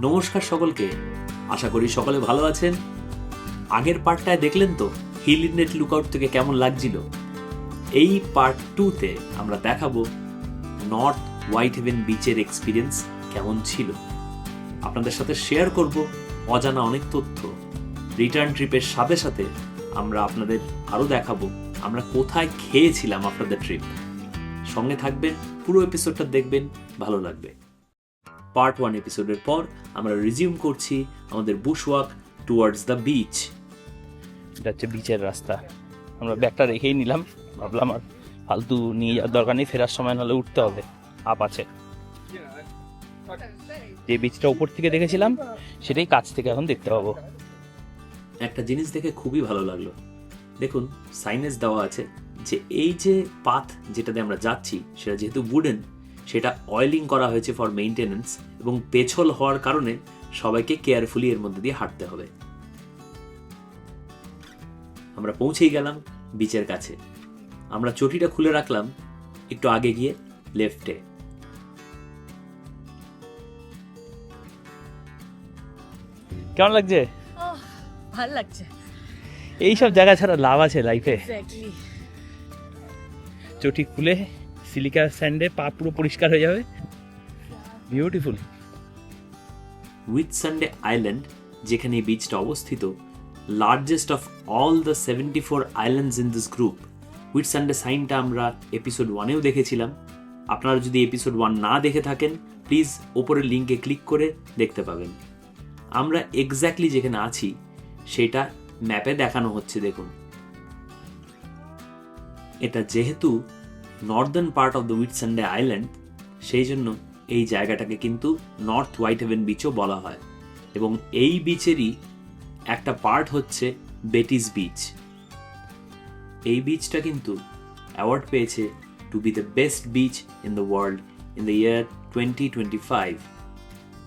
নমস্কার সকলকে। আশা করি সকলে ভালো আছেন। আগের পার্টটায় দেখলেন তো, হিল নেট লুকআউট থেকে কেমন লাগছিল? এই পার্ট টুতে আমরা দেখাবো নর্থ হোয়াইট হেভেন বিচের এক্সপিরিয়েন্স কেমন ছিল। আপনাদের সাথে শেয়ার করব অজানা অনেক তথ্য। রিটার্ন ট্রিপের সাথে সাথে আমরা আপনাদের আরও দেখাবো আমরা কোথায় খেয়েছিলাম আপনাদের ট্রিপ সঙ্গে থাকবেন, পুরো এপিসোডটা দেখবেন, ভালো লাগবে। পার্ট ওয়ান এপিসোডের পর আমরা রিজিউম করছি আমাদের bush walk towards the beach এটা হচ্ছে বিচের রাস্তা। আমরা ব্যাগটা রেখেই নিলাম। ভাবলাম আর ফালতু নিয়ে যাওয়ার দরকার নেই ফেরার সময় নাহলে উঠতে হবে। আপ আছে। যে বিচটা উপর থেকে দেখেছিলাম সেটাই কাছ থেকে এখন দেখতে পাবো। একটা জিনিস দেখে খুবই ভালো লাগল। দেখুন সাইনেজ দেওয়া আছে যে এই যে পাথ যেটাতে আমরা যাচ্ছি সেটা যেহেতু উডেন সেটা অয়েলিং করা হয়েছে ফর মেইনটেনেন্স এবং পেছল হওয়ার কারণে সবাইকে কেয়ারফুলি এর মধ্যে দিয়ে হাঁটতে হবে। আমরা পৌঁছেই গেলাম বিচের কাছে। আমরা চটিটা খুলে রাখলাম একটু আগে গিয়ে লেফটে কেমন লাগছে? ওহ, ভালো লাগছে। এইসব জায়গা ছাড়া লাভ আছে লাইফে চটি খুলে সিলিকা স্যান্ডে পা পুরো পরিষ্কার হয়ে যাবে। বিউটিফুল উইথ সানডে আইল্যান্ড যেখানে এই বিচটা অবস্থিত largest of all the seventy four islands in this group Whitsunday সাইনটা আমরা এপিসোড ওয়ানেও দেখেছিলাম। আপনারা যদি এপিসোড ওয়ান না দেখে থাকেন প্লিজ ওপরের লিঙ্কে ক্লিক করে দেখতে পাবেন। আমরা এক্স্যাক্টলি যেখানে আছি, সেটা ম্যাপে দেখানো হচ্ছে, দেখুন। এটা যেহেতু northern part of the Whitsunday island সেই জন্য এই জায়গাটাকে কিন্তু নর্থ হোয়াইট হেভেন বিচও বলা হয়। এবং এই বিচেরই একটা পার্ট হচ্ছে বেটিস বিচ এই বিচটা কিন্তু অ্যাওয়ার্ড পেয়েছে to be the best beach in the world in the year twenty twenty five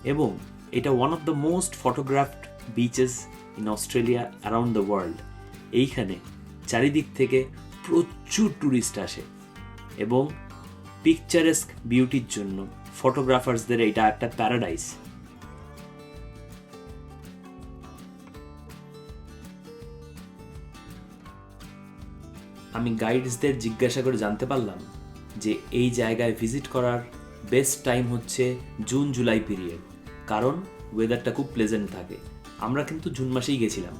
এবং এটা one of the most photographed beaches in Australia around the world এইখানে চারিদিক থেকে প্রচুর ট্যুরিস্ট আসে। এবং পিকচারেস্ক বিউটির জন্য ফটোগ্রাফার্সদের এটা একটা প্যারাডাইস আমি গাইডসদের জিজ্ঞাসা করে জানতে পারলাম যে এই জায়গায় ভিজিট করার বেস্ট টাইম হচ্ছে জুন জুলাই পিরিয়ড কারণ ওয়েদারটা খুব প্লেজেন্ট থাকে। আমরা কিন্তু জুন মাসেই গেছিলাম।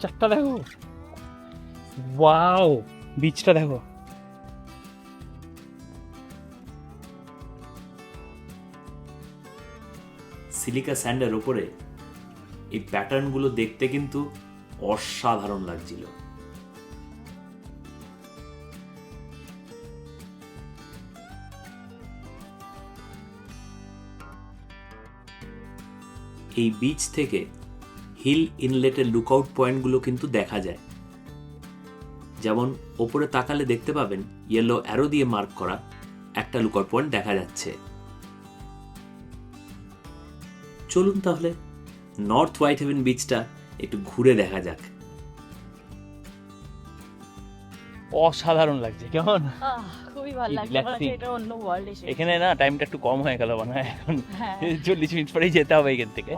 চারটা দেখো? ওয়াও বিচটা দেখো। সিলিকা স্যান্ডের ওপরে এই প্যাটার্নগুলো দেখতে কিন্তু অসাধারণ লাগছিল। এই বিচ থেকে হিল ইনলেটের লুকআউট পয়েন্টগুলো কিন্তু দেখা যায়। যেমন ওপরে তাকালে দেখতে পাবেন ইয়েলো অ্যারো দিয়ে মার্ক করা একটা লুকআউট পয়েন্ট দেখা যাচ্ছে। চলুন তাহলে নর্থ হোয়াইট হেভেন বিচটা একটু ঘুরে দেখা যাক। অসাধারণ লাগছে কেমন? খুবই ভালো লাগছে মনে হচ্ছে relaxing. এটা অন্য ওয়ার্ল্ড এখানে না টাইমটা একটু কম হয়ে গেল মনে হয় এখন হ্যাঁ। চল্লিশ মিনিট পরেই যেতে হবে এখান থেকে।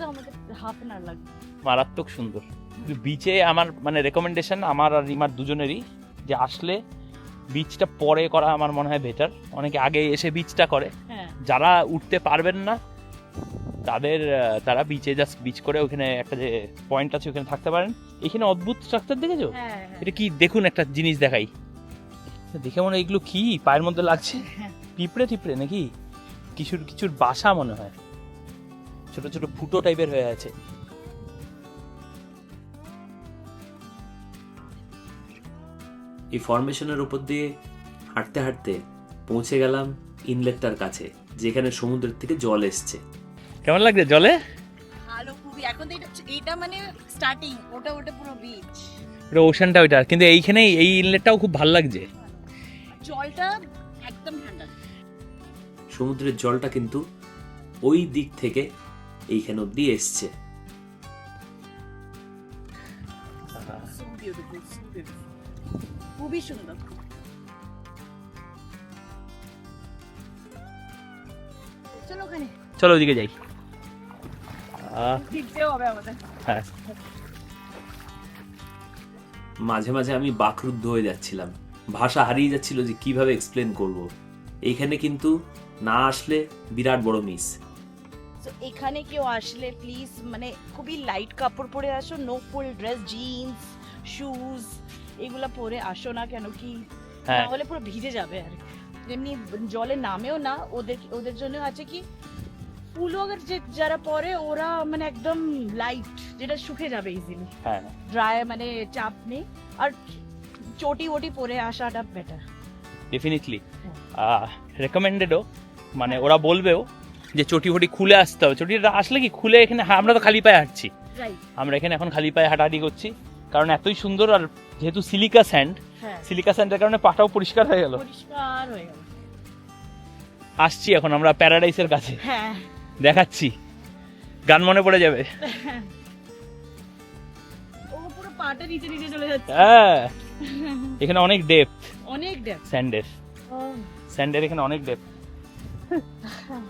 তো আমাদের হাফ অ্যান আওয়ার লাগবে। মারাত্মক সুন্দর। বিচে আমার মানে রেকমেন্ডেশন আমার আর রিমার দুজনেরই যে আসলে বিচটা পরে করা আমার মনে হয় বেটার অনেকে আগে এসে বিচটা করে। হ্যাঁ। যারা উঠতে পারবেন না তাদের তারা বিচে জাস্ট বিচ করে ওখানে একটা যে পয়েন্ট আছে ওখানে থাকতে পারেন। এখানে অদ্ভুত স্ট্রাকচার দেখেছ? হ্যাঁ হ্যাঁ। এটা কি? দেখুন একটা জিনিস দেখাই। দেখে মনে হয় এগুলো কি? পায়ের মধ্যে লাগছে। পিঁপড়ে টিপড়ে নাকি? কিছুর কিছুর বাসা মনে হয়। ছোট ছোট ফুটো টাইপের হয়ে আছে। এই ফরমেশনের উপর দিয়ে হাঁটতে হাঁটতে পৌঁছে গেলাম ইনলেটটার কাছে যেখানে সমুদ্রের থেকে জল এসছে। কেমন লাগছে জলে? ভালো খুবই। এখন তো এটা এটা মানে স্টার্টিং ওটা ওটা পুরো বিচ ওটা ওশানটা ওইটা। কিন্তু এইখানে এই ইনলেটটাও খুব ভালো লাগছে। জলটা একদম ঠান্ডা। সমুদ্রের জলটা কিন্তু ওই দিক থেকে এইখানে অব্দি এসছে. খুবই সুন্দর। চলো ওখানে। চলো ওদিকে যাই। হ্যাঁ। মাঝে মাঝে আমি বাকরুদ্ধ হয়ে যাচ্ছিলাম। ভাষা হারিয়ে যাচ্ছিল যে কীভাবে এক্সপ্লেন করব। এইখানে কিন্তু না আসলে বিরাট বড় মিস তো এখানে কেউ আসলে প্লিজ মানে খুবই লাইট কাপড় পরে আসো no full dress jeans shoes এগুলো পরে আসো না কেন কি? হ্যাঁ। তাহলে পুরো ভিজে যাবে আর যেমনি জলে নামেও না ওদের ওদের জন্য আছে কি ফুলও যে যারা পরে ওরা মানে একদম লাইট যেটা শুকে যাবে ইজিলি হ্যাঁ। ড্রাই মানে চাপ নেই। আর চটি ওটি পরে আসাটা বেটার ডেফিনেটলি রেকমেন্ডেডও মানে ওরা বলবেও যে চটি ফটি খুলে আসতে হবে। চটিটা আসলে কি খুলে এখানে আমরা তো খালি পায়ে হাঁটছি। আমরা এখানে এখন খালি পায়ে হাঁটাহাঁটি করছি। কারণ এতই সুন্দর আর যেহেতু সিলিকা স্যান্ড সিলিকা স্যান্ডের কারণে পাটাও পরিষ্কার হয়ে গেল। আসছি এখন আমরা প্যারাডাইসের কাছে। হ্যাঁ। দেখাচ্ছি। গান মনে পড়ে যাবে। পাটা নিচে নিচে চলে যাচ্ছে। হ্যাঁ। এখানে অনেক ডেপথ অনেক ডেপ স্যান্ডের স্যান্ডের এখানে অনেক ডেপথ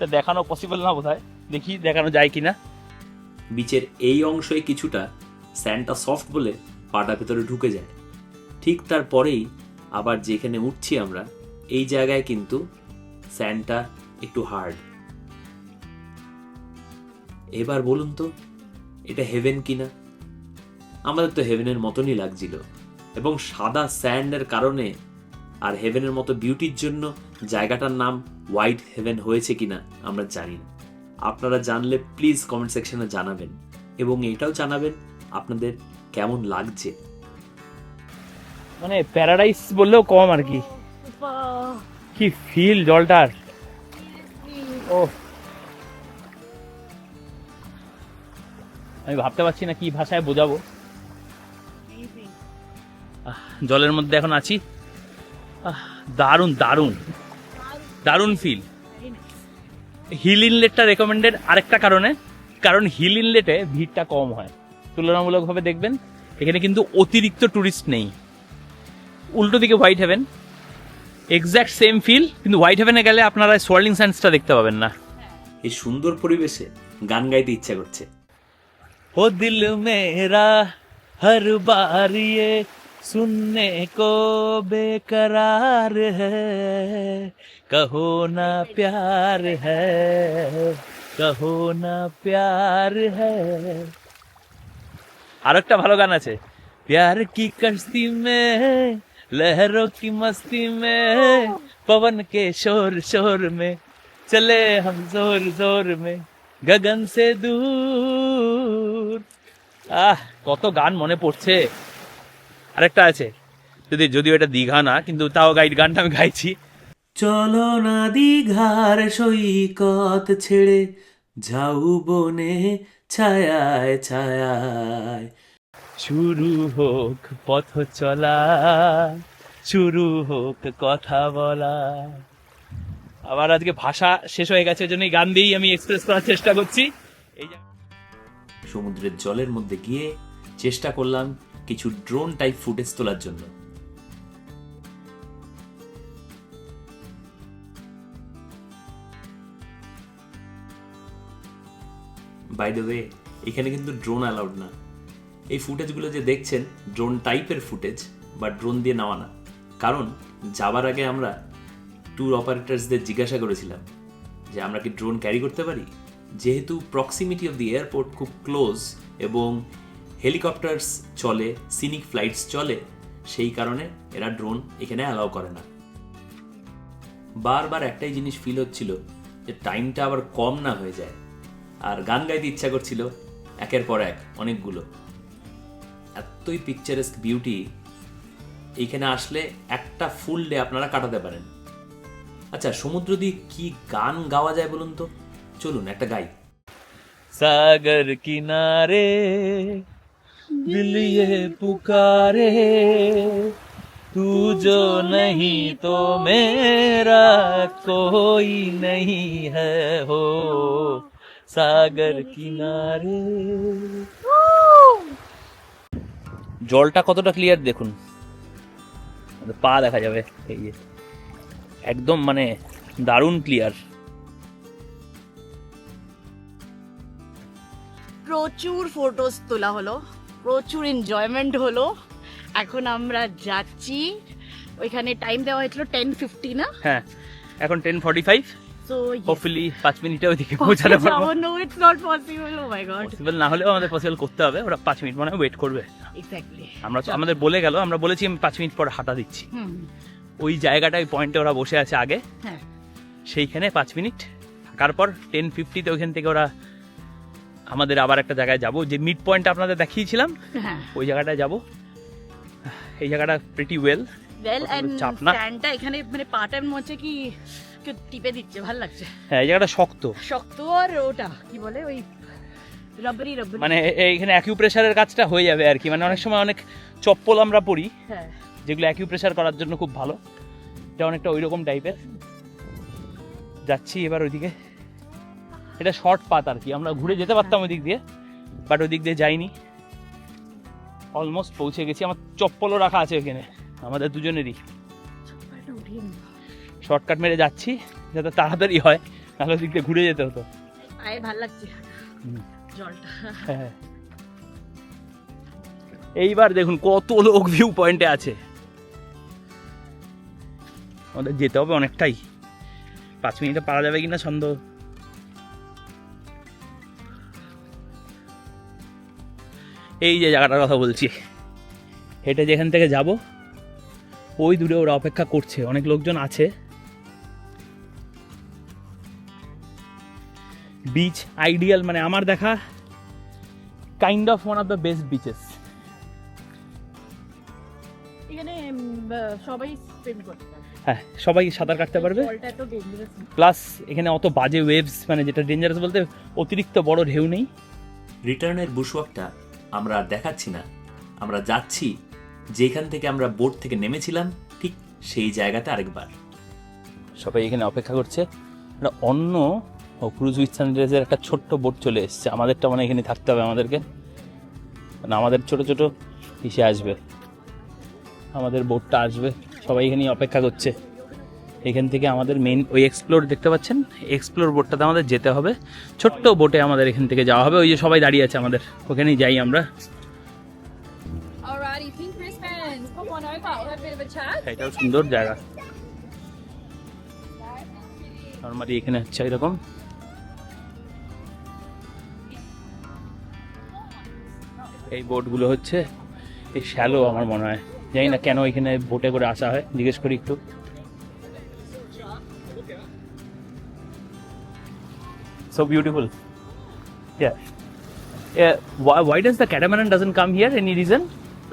তা দেখানো পসিবল না বোধহয়। দেখি দেখানো যায় কিনা। বিচের এই অংশে কিছুটা স্যান্ডটা সফট বলে পাটা ভেতরে ঢুকে যায়। ঠিক তারপরেই আবার যেখানে উঠছি আমরা, এই জায়গায় কিন্তু স্যান্ডটা একটু হার্ড এবার বলুন তো, এটা হেভেন কিনা? আমাদের তো হেভেনের মতনই লাগছিল। এবং সাদা স্যান্ডের কারণে আর হেভেনের মতো বিউটির জন্য জায়গাটার নাম হোয়াইট হেভেন হয়েছে কিনা আমরা জানি না। আপনারা জানলে প্লিজ কমেন্ট সেকশনে জানাবেন এবং এটাও জানাবেন আপনাদের কেমন লাগছে। মানে প্যারাডাইস বললেও কম আর কি। কি ফিল জলটার। ও আমি ভাবতে পারছি না কি ভাষায় বোঝাবো। জলের মধ্যে এখন আছি। দারুণ দারুণ। দারুণ ফিল হিল ইনলেটটা রেকমেন্ডেড আরেকটা কারণে কারণ হিল ইনলেটে ভিড়টা কম হয়। তুলনামূলকভাবে দেখবেন এখানে কিন্তু অতিরিক্ত ট্যুরিস্ট নেই। উল্টো দিকে white haven exact same feel কিন্তু হোয়াইট হেভেনে গেলে আপনারা সোয়ার্লিং সায়েন্সটা দেখতে পাবেন না। এই সুন্দর পরিবেশে গান গাইতে ইচ্ছা করছে। ও দিল মেরা হর বারিয়ে सुनने को बेकरार है कहो ना प्यार है कहो ना प्यार है আর একটা ভালো গান আছে प्यार की कश्ती में लहरों की मस्ती में पवन के शोर शोर में चले हम जोर जोर में গগন সে দূর আহ কত গান মনে পড়ছে আরেকটা আছে। যদি যদিও এটা দীঘা না কিন্তু তাও গাইড গানটা আমি গাইছি। চলো না দীঘার সৈকত ছেড়ে যাও বনে ছায়ায় ছায়ায়। শুরু হোক পথ চলা শুরু হোক কথা বলা। আবার আজকে ভাষা শেষ হয়ে গেছে ওই জন্য এই গান দিয়েই আমি এক্সপ্রেস করার চেষ্টা করছি। এই সমুদ্রের জলের মধ্যে গিয়ে চেষ্টা করলাম কিছু ড্রোন টাইপ ফুটেজ তোলার জন্য। বাই দ্য ওয়ে এখানে কিন্তু ড্রোন অ্যালাউড না। এই ফুটেজগুলো যে দেখছেন ড্রোন টাইপের ফুটেজ বা ড্রোন দিয়ে নেওয়া না। কারণ, যাবার আগে আমরা ট্যুর অপারেটার্সদের জিজ্ঞাসা করেছিলাম যে আমরা কি ড্রোন ক্যারি করতে পারি? যেহেতু প্রক্সিমিটি অফ দি এয়ারপোর্ট খুব ক্লোজ এবং হেলিকপ্টার্স চলে সিনিক ফ্লাইটস চলে, সেই কারণে এরা ড্রোন এখানে অ্যালাউ করে না। বারবার একটাই জিনিস ফিল হচ্ছিল যে টাইমটা আবার কম না হয়ে যায়। আর গান গাইতে ইচ্ছা করছিল, একের পর এক, অনেকগুলো। এতই পিকচারেস্ক বিউটি এইখানে আসলে একটা ফুল ডে আপনারা কাটাতে পারেন। আচ্ছা সমুদ্র দিয়ে কি গান গাওয়া যায় বলুন তো? চলুন, একটা গাই। সাগর কিনারে दिल ये पुकारे तू जो नहीं तो मेरा कोई नहीं है हो সাগর কিনারে জলটা কতটা ক্লিয়ার দেখুন আমাদের পা দেখা যাবে এই যে একদম মানে দারুণ ক্লিয়ার প্রচুর ফটোস তোলা হলো প্রচুর এনজয়মেন্ট হলো। এখন আমরা যাচ্ছি। ওইখানে টাইম দেওয়া হয়েছিল টেন ফিফটি না? হ্যাঁ এখন টেন ফর্টি ফাইভ হোপফুলি পাঁচ মিনিটে ওইদিকে পৌঁছাতে পারব। No it's not possible oh my god possible না হলেও আমাদের পসিবল করতে হবে ওরা পাঁচ মিনিট মনে ওয়েট করবে। এক্স্যাক্টলি আমরা আমাদের বলে গেল আমরা বলেছি আমি পাঁচ মিনিট পর হাঁটা দিচ্ছি। ওই পয়েন্টে ওরা বসে আছে আগে। হ্যাঁ। সেইখানে পাঁচ মিনিট থাকার পর টেন ফিফটিতে ওইখান থেকে ওরা আমাদের আবার একটা জায়গায় যাব। যে মিড পয়েন্ট আপনাদের দেখিয়েছিলাম হ্যাঁ। ওই জায়গাটায় যাব। এই জায়গাটা প্রিটি ওয়েল ওয়েল এন্ড চাপ না। স্ট্যান্ডটা এখানে মানে পাটা মনে হচ্ছে কি টিপে দিচ্ছে ভালো লাগছে। হ্যাঁ এই জায়গাটা শক্ত। শক্ত আর ওটা কি বলে ওই রাবারি রাবারি মানে এইখানে অ্যাকিউপ্রেশারের কাজটা হয়ে যাবে আর কি। মানে অনেক সময় অনেক চপ্পল আমরা পরি হ্যাঁ। যেগুলো অ্যাকিউপ্রেশার করার জন্য খুব ভালো। এটা অনেকটা ওই রকম টাইপের যাচ্ছি এবার ওইদিকে। এটা শর্ট পাত আর কি। আমরা ঘুরে যেতে পারতাম ওই দিক দিয়ে বাট ওই দিক দিয়ে যাইনি। অলমোস্ট পৌঁছে গেছি। আমার চপ্পলও রাখা আছে ওখানে আমাদের দুজনেরই। শর্টকাট মেরে যাচ্ছি যাতে তাড়াতাড়ি হয় নাহলে ওই দিক দিয়ে ঘুরে যেতে হতো। ভালো লাগছে। জলটা। হ্যাঁ। এইবার দেখুন কত লোক ভিউ পয়েন্টে আছে। আমাদের যেতে হবে অনেকটাই। পাঁচ মিনিটে পারা যাবে কিনা সন্দেহ। এই যে জায়গাটার কথা বলছি। হেঁটে যেখান থেকে যাব ওই দূরে ওরা অপেক্ষা করছে। অনেক লোকজন আছে। বিচ আইডিয়াল মানে আমার দেখা kind of one of the best beaches এখানে সবাই স্পিন করতে পারে হ্যাঁ সবাই সাঁতার কাটতে পারবে। প্লাস এখানে অত বাজে ওয়েভস মানে যেটা ডেঞ্জারাস বলতে অতিরিক্ত বড় ঢেউ নেই। রিটার্নের বুশওয়াকটা আমরা আর দেখাচ্ছি না। আমরা যাচ্ছি, যেখান থেকে আমরা বোট থেকে নেমেছিলাম, ঠিক সেই জায়গাতে আরেকবার। সবাই এখানে অপেক্ষা করছে। একটা অন্য ক্রুজ উইথ একটা ছোট্ট বোট চলে এসছে। আমাদেরটা মানে এখানে থাকতে হবে আমাদেরকে। মানে আমাদের ছোট ছোট ইসে আসবে। আমাদের বোটটা আসবে। সবাই এখানেই অপেক্ষা করছে। এখান থেকে আমাদের মেইন ওই এক্সপ্লোর দেখতে পাচ্ছেন? এক্সপ্লোর বোটটাতে আমাদের যেতে হবে। ছোট্ট বোটে আমাদের এখান থেকে যাওয়া হবে। ওই যে সবাই দাঁড়িয়ে আছে আমাদের। ওখানেই যাই আমরা। Chat. এটাও সুন্দর জায়গা। নর্মালি এখানে হচ্ছে এরকম। এই বোটগুলো হচ্ছে এই শ্যালো আমার মনে হয়। জানি না কেন এখানে বোটে করে আসা হয়। জিজ্ঞেস করি একটু। So beautiful yeah yeah why, why does the catamaran doesn't come here any reason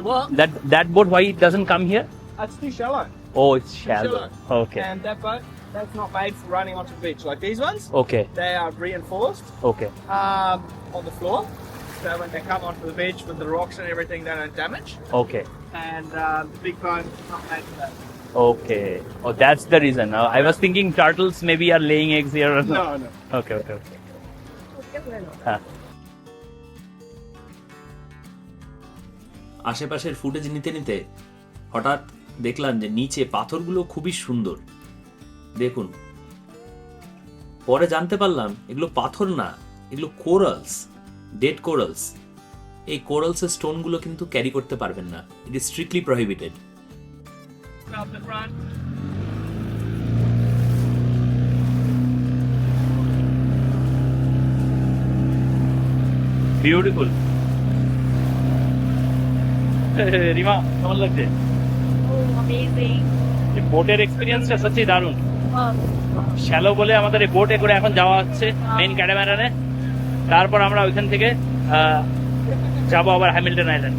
What? that that boat why it doesn't come here That's too shallow. Oh, it's shallow. Okay. And that boat, that's not made for running onto the beach. Like these ones, Okay. they are reinforced Okay. um, on the floor. So when they come onto the beach with the rocks and everything, they don't damage. Okay. And um, the big is not made for that. Okay. Oh, that's the reason. Uh, I was thinking turtles maybe are laying eggs here. Or No, no. Okay. Okay. Okay. হ্যাঁ আশেপাশের footage নিতে নিতে হঠাৎ দেখলাম যে নিচে পাথরগুলো খুবই সুন্দর দেখুন পরে জানতে পারলাম এগুলো পাথর না এগুলো কোরালস ডেড কোরালস এই কোরালসের স্টোনগুলো কিন্তু ক্যারি করতে পারবেন না it is strictly prohibited Up the front. Beautiful Rima কেমন লাগছে Oh, amazing. এই বোটের এক্সপিরিয়েন্সটা সত্যি দারুণ শ্যালো বলে আমাদের এই বোটে করে এখন যাওয়া হচ্ছে মেইন ক্যাটাম্যারানে তারপর আমরা ওইখান থেকে আহ, যাব আবার হ্যামিল্টন আইল্যান্ড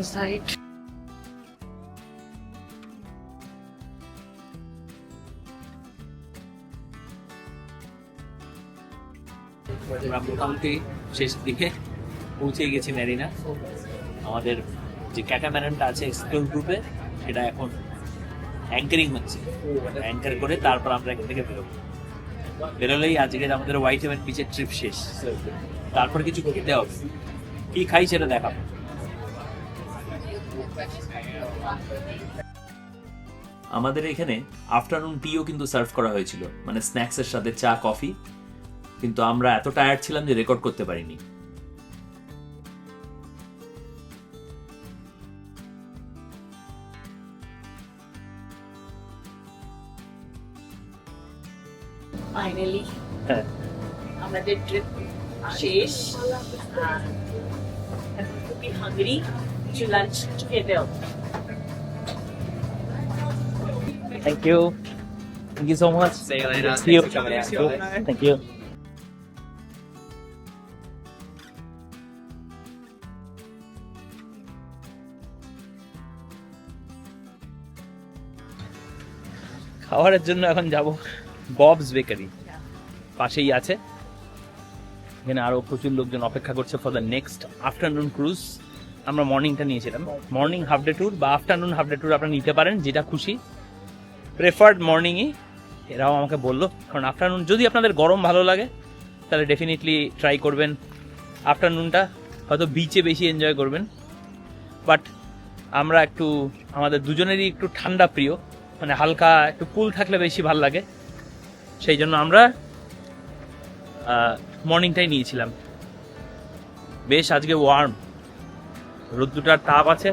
inside. আমরা মোটামুটি শেষের দিকে পৌঁছে গেছি ম্যারিনা আমাদের যে ক্যাটাম্যারানটা আছে এক্সপ্লোর গ্রুপে, সেটা এখন অ্যাঙ্কারিং হচ্ছে। অ্যাঙ্কার করে তারপর আমরা এখান থেকে বেরোবো। বেরোলেই আজকের আমাদের হোয়াইট হেভেন বিচের ট্রিপ শেষ। তারপর কিছু খেতে হবে। কি খাই সেটা দেখাবো। আমাদের এখানে আফটারনুন টিও কিন্তু সার্ভ করা হয়েছিল। মানে স্ন্যাক্সের সাথে চা কফি। কিন্তু আমরা এত টায়ার্ড ছিলাম যে রেকর্ড করতে পারিনি। হ্যাঁ। আমাদের ট্রিপ শেষ। এখন খুবই হাঙ্গরি কিছু লাঞ্চ খেতে হবে thank you thank you so See you later. See you. Thanks for coming out. Thank you খাবারের জন্য এখন যাব ববস বেকারি পাশেই আছে। এখানে আরও প্রচুর লোকজন অপেক্ষা করছে for the next afternoon cruise আমরা মর্নিংটা নিয়েছিলাম। মর্নিং হাফ ডে ট্যুর বা আফটারনুন হাফ ডে ট্যুর আপনারা নিতে পারেন, যেটা খুশি। প্রেফার্ড মর্নিংই, এরাও আমাকে বলল। কারণ আফটারনুন যদি আপনাদের গরম ভালো লাগে, তাহলে ডেফিনেটলি ট্রাই করবেন আফটারনুনটা। হয়তো বিচে বেশি এনজয় করবেন। বাট আমরা একটু, আমাদের দুজনেরই একটু ঠান্ডা প্রিয়। মানে হালকা, একটু কুল থাকলে বেশি ভালো লাগে। সেই জন্য আমরা মর্নিংটাই নিয়েছিলাম। বেশ, আজকে ওয়ার্ম রোদ্দুটার তাপ আছে।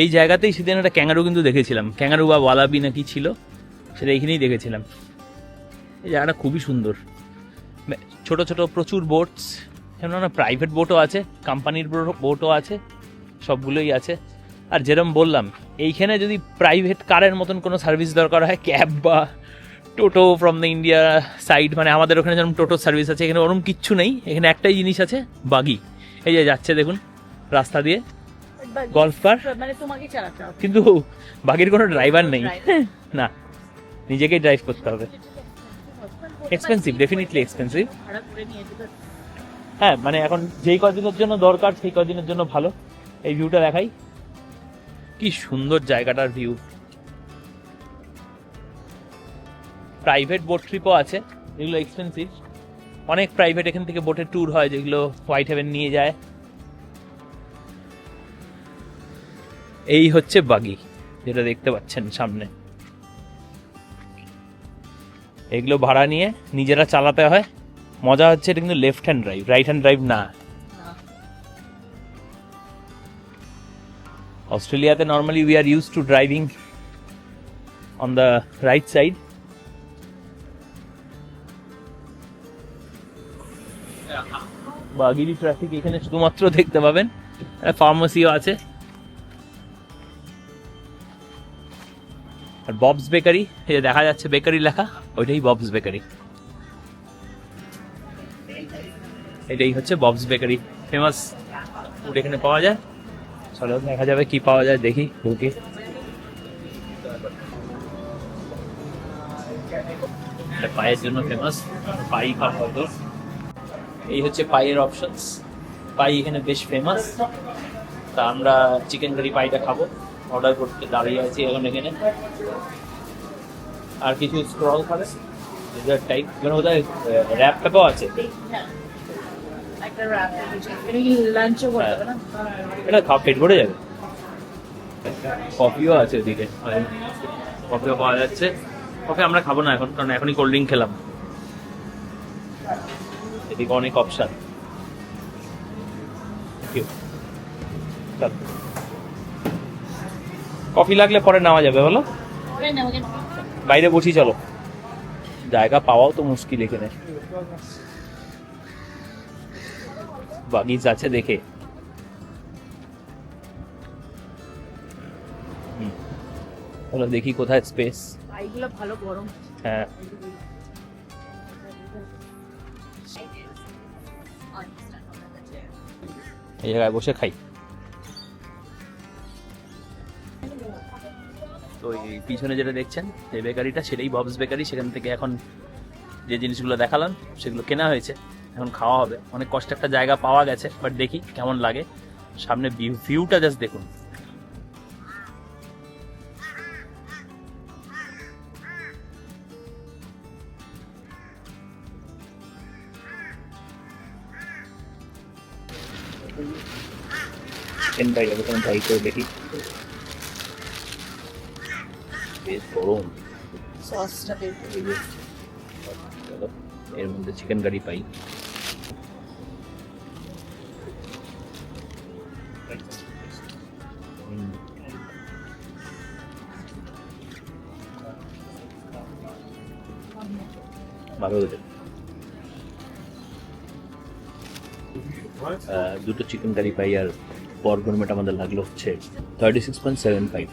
এই জায়গাতেই সেদিন একটা ক্যাঙ্গারু কিন্তু দেখেছিলাম। ক্যাঙ্গারু বা ওয়ালাবি নাকি ছিল, সেটা এইখানেই দেখেছিলাম। এই জায়গাটা খুবই সুন্দর। ছোট ছোট প্রচুর বোটস এমন না প্রাইভেট বোটও আছে কোম্পানির বোটও আছে সবগুলোই আছে। আর যেরকম বললাম এইখানে যদি প্রাইভেট কারের মতন কোনো সার্ভিস দরকার হয় ক্যাব বা toto from the India side মানে আমাদের ওখানে যেরকম টোটো সার্ভিস আছে এখানে ওরকম কিচ্ছু নেই। এখানে একটাই জিনিস আছে বাগি এই যে যাচ্ছে দেখুন রাস্তা দিয়ে গল্ফ কার মানে হবে। কিন্তু বাগির কোনো ড্রাইভার নেই। না নিজেকেই ড্রাইভ করতে হবে। এক্সপেন্সিভ ডেফিনেটলি এক্সপেন্সিভ করে হ্যাঁ মানে এখন যেই কদিনের জন্য দরকার, সেই কদিনের জন্য ভালো। এই ভিউটা দেখাই। কি সুন্দর জায়গাটার ভিউ প্রাইভেট বোট ট্রিপও আছে, এগুলো এক্সপেন্সিভ অনেক প্রাইভেট এখান থেকে বোটের ট্যুর হয়, যেগুলো হোয়াইট হেভেন নিয়ে যায়। এই হচ্ছে বাগি যেটা দেখতে পাচ্ছেন সামনে। এগুলো ভাড়া নিয়ে নিজেরা চালাতে হয়। মজা হচ্ছে এটা কিন্তু left hand drive right hand drive না। অস্ট্রেলিয়াতে normally we are use to driving on the right side বাগিরি traffic এখানে শুধুমাত্র দেখতে পাবেন। ফার্মাসিও আছে। আর ববস বেকারি দেখা যাচ্ছে বেকারি লেখা, ওইটাই ববস বেকারি এটাই হচ্ছে ববস বেকারি ফেমাস ফুড এখানে পাওয়া যায়। চলো দেখা যাবে কি পাওয়া যায়, দেখি, ঢুকি। পায়ের জন্য ফেমাস পাই খাওয়া এই হচ্ছে পাইয়ের অপশনস পাই এখানে বেশ ফেমাস তা আমরা চিকেন কারি পাইটা খাব। অর্ডার করতে দাঁড়িয়ে আছি এখন এখানে। আর কিছু স্ক্রল খাবে ডেজার্ট টাইপ মানে ওদের র্যাপ পেপাও আছে। এটা খাওয়া পেট ভরে যাবে। কফিও আছে ওদিকে কফিও পাওয়া যাচ্ছে। কফি আমরা খাব না এখন কারণ এখনই কোল্ড ড্রিঙ্ক খেলাম। এদিকে অনেক অপশন কফি লাগলে পরে নেওয়া যাবে বলো। বাইরে বসি চলো। জায়গা পাওয়াও তো মুশকিল এখানে। বাগিজ আছে দেখে। চলো দেখি কোথায় স্পেস বাইকগুলো ভালো গরম। হ্যাঁ। এই জায়গায় বসে খাই। তো এই পিছনে যেটা দেখছেন এই বেকারিটা সেটাই ববস বেকারি সেখান থেকে এখন যে জিনিসগুলো দেখালাম সেগুলো কেনা হয়েছে। এখন খাওয়া হবে। অনেক কষ্ট একটা জায়গা পাওয়া গেছে বাট দেখি কেমন লাগে। সামনে ভিউটা জাস্ট দেখুন। ট্রাই করে দেখি। বেশ গরম। সসটা এর মধ্যে চিকেন কারি পাই। ভালো দুটো চিকেন কারি পাই আর বর্গর মেট আমাদের লাগল হচ্ছে thirty six point seven five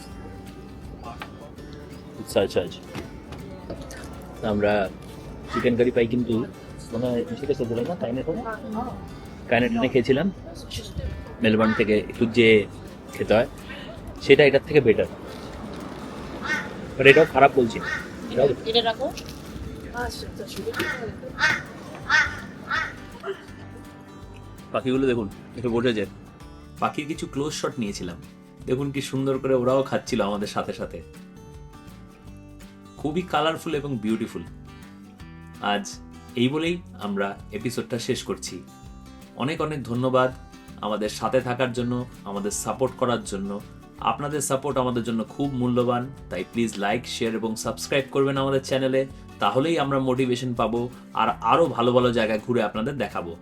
surcharge আমরা চিকেন কারি পাই কিন্তু মনে হয় ঠিক আছে বলে না কাইনে কাইনে টেনে খেয়েছিলাম। মেলবোর্ন থেকে একটু যে খেতে হয় সেটা এটার থেকে বেটার বাট এটাও খারাপ বলছি। পাখিগুলো দেখুন, একটু বসেছে পাখির কিছু ক্লোজ শট নিয়েছিলাম। দেখুন কি সুন্দর করে ওরাও খাচ্ছিল আমাদের সাথে সাথে। খুবই কালারফুল এবং বিউটিফুল আজ এই বলেই আমরা এপিসোডটা শেষ করছি। অনেক অনেক ধন্যবাদ আমাদের সাথে থাকার জন্য, আমাদের সাপোর্ট করার জন্য। আপনাদের সাপোর্ট আমাদের জন্য খুব মূল্যবান। তাই প্লিজ লাইক শেয়ার এবং সাবস্ক্রাইব করবেন আমাদের চ্যানেলে তাহলেই আমরা মোটিভেশন পাবো আর আরও ভালো ভালো জায়গায় ঘুরে আপনাদের দেখাবো।